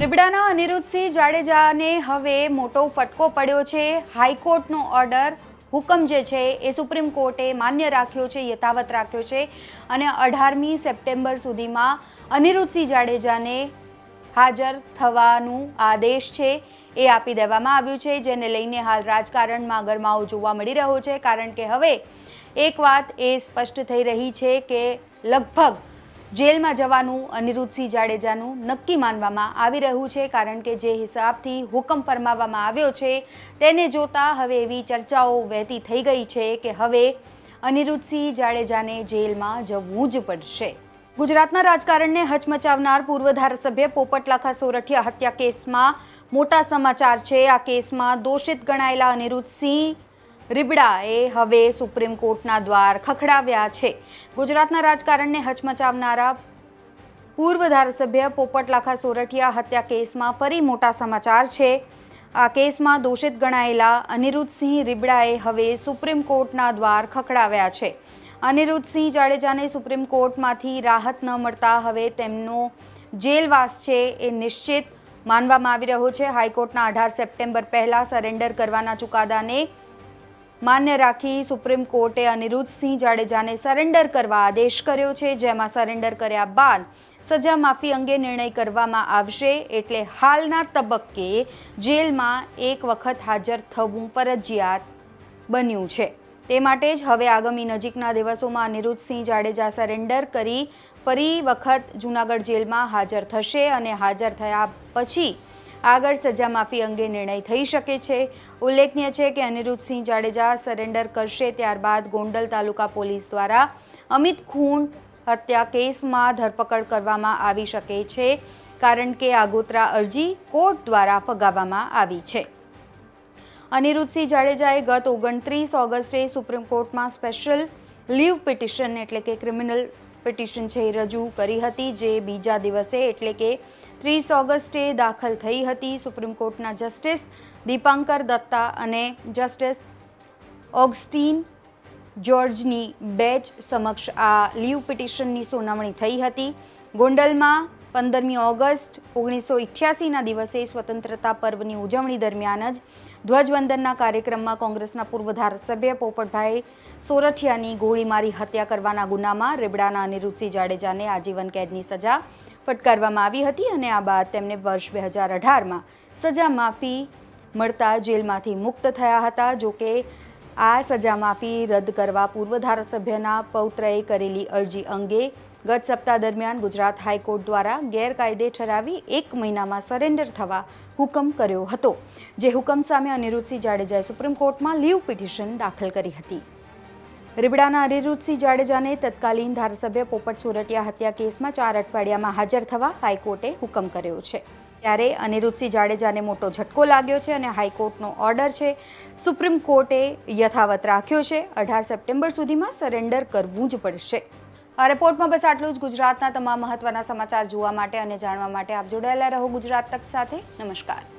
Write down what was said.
લીબડાના અનિરુદ્ધસિંહ જાડેજાને હવે મોટો ફટકો પડ્યો છે. હાઈકોર્ટનો ઓર્ડર હુકમ જે છે એ સુપ્રીમ કોર્ટે માન્ય રાખ્યો છે, યથાવત રાખ્યો છે અને અઢારમી સપ્ટેમ્બર સુધીમાં અનિરુદ્ધસિંહ જાડેજાને હાજર થવાનું આદેશ છે એ આપી દેવામાં આવ્યું છે, જેને લઈને હાલ રાજકારણમાં ગરમાવો જોવા મળી રહ્યો છે. કારણ કે હવે એક વાત એ સ્પષ્ટ થઈ રહી છે કે લગભગ જેલમાં જવાનું અનિરુદ્ધસિંહ જાડેજાનું નક્કી માનવામાં આવી રહ્યું છે, કારણ કે જે હિસાબથી હુકમ ફરમાવવામાં આવ્યો છે તેને જોતા હવે એવી ચર્ચાઓ વહેતી થઈ ગઈ છે કે હવે અનિરુદ્ધસિંહ જાડેજાને જેલમાં જવું જ પડશે. ગુજરાતના રાજકારણને હચમચાવનાર પૂર્વ ધારાસભ્ય પોપટ લાખા સોરઠિયા હત્યા કેસમાં મોટા સમાચાર છે. આ કેસમાં દોષિત ગણાયેલા અનિરુદ્ધસિંહ રીબડાએ હવે સુપ્રીમ કોર્ટના દ્વાર ખખડાવ્યા છે. ગુજરાતના રાજકારણને હચમચાવનારા પૂર્વ ધારાસભ્ય પોપટલાખા સોરઠિયા હત્યા કેસમાં ફરી મોટા સમાચાર છે. આ કેસમાં દોષિત ગણાયેલા અનિરુદ્ધસિંહ રીબડાએ હવે સુપ્રીમ કોર્ટના દ્વાર ખખડાવ્યા છે. અનિરુદ્ધસિંહ જાડેજાને સુપ્રીમ કોર્ટમાંથી રાહત ન મળતા હવે તેમનો જેલવાસ છે એ નિશ્ચિત માનવામાં આવી રહ્યો છે. હાઈકોર્ટના અઢાર સપ્ટેમ્બર પહેલાં સરેન્ડર કરવાના ચુકાદાને માન્ય રાખી સુપ્રીમ કોર્ટે અનિરુદ્ધસિંહ જાડેજાને સરેન્ડર કરવા આદેશ કર્યો છે, જેમાં સરેન્ડર કર્યા બાદ સજા માફી અંગે નિર્ણય કરવામાં આવશે એટલે હાલના તબક્કે જેલમાં એક વખત હાજર થવું ફરજિયાત બન્યું છે. તે માટે જ હવે આગામી નજીકના દિવસોમાં અનિરુદ્ધસિંહ જાડેજા સરેન્ડર કરી ફરી વખત જૂનાગઢ જેલમાં હાજર થશે અને હાજર થયા પછી આગળ સજા માફી અંગે નિર્ણય થઈ શકે છે. ઉલ્લેખનીય છે કે અનિરુદ્ધસિંહ જાડેજા સરેન્ડર કરશે ત્યારબાદ ગોંડલ તાલુકા પોલીસ દ્વારા અમિત ખૂન હત્યા કેસમાં ધરપકડ કરવામાં આવી શકે છે, કારણ કે આગોતરા અરજી કોર્ટ દ્વારા ફગાવવામાં આવી છે. અનિરુદ્ધસિંહ જાડેજાએ ગત ઓગણત્રીસ ઓગસ્ટે સુપ્રીમ કોર્ટમાં સ્પેશિયલ લીવ પિટિશન એટલે કે ક્રિમિનલ પિટિશન છે એ રજૂ કરી હતી જે બીજા દિવસે એટલે કે ત્રીસ ઓગસ્ટે દાખલ થઈ હતી સુપ્રીમ કોર્ટના જસ્ટિસ દીપાંકર દત્તા અને જસ્ટિસ ઓગસ્ટીન જ્યોર્જની બેચ સમક્ષ આ લીવ પિટિશનની સુનાવણી થઈ હતી. ગોંડલમાં પંદરમી ઓગસ્ટ ઓગણીસો ઇઠ્યાસીના દિવસે સ્વતંત્રતા પર્વની ઉજવણી દરમિયાન જ ધ્વજવંદનના કાર્યક્રમમાં કોંગ્રેસના પૂર્વ ધારાસભ્ય પોપટભાઈ સોરઠિયાની ગોળી મારી હત્યા કરવાના ગુનામાં રેબડાના અનિરુદ્ધસિંહ જાડેજાને આજીવન કેદની સજા ફટકારવામાં આવી હતી અને આ બાદ તેમને વર્ષ બે હજાર અઢારમાં સજા માફી મળતા જેલમાંથી મુક્ત થયા હતા. જોકે આ સજા માફી રદ કરવા પૂર્વ ધારાસભ્યના પૌત્રએ કરેલી અરજી અંગે ગત સપ્તાહ દરમિયાન ગુજરાત હાઈકોર્ટ દ્વારા ગેરકાયદે ઠરાવી એક મહિનામાં સરેન્ડર થવા હુકમ કર્યો હતો, જે હુકમ સામે અનિરુદ્ધસિંહ જાડેજાએ સુપ્રીમ કોર્ટમાં લીવ પિટિશન દાખલ કરી હતી. રીબડાના અનિરુદ્ધસિંહ જાડેજાને તત્કાલીન ધારાસભ્ય પોપટ સુરટિયા હત્યા કેસમાં ચાર અઠવાડિયામાં હાજર થવા હાઈકોર્ટે હુકમ કર્યો છે. ત્યારે અનિરુદ્ધસિંહ જાડેજાને મોટો ઝટકો લાગ્યો છે અને હાઈકોર્ટનો ઓર્ડર છે. સુપ્રીમ કોર્ટે યથાવત રાખ્યો છે. અઢાર સપ્ટેમ્બર સુધીમાં સરેન્ડર કરવું જ પડશે. આ રિપોર્ટમાં બસ આટલું જ. ગુજરાતના તમામ મહત્વના સમાચાર જોવા માટે અને જાણવા માટે આપ જોડાયેલા રહો ગુજરાત તક સાથે. નમસ્કાર.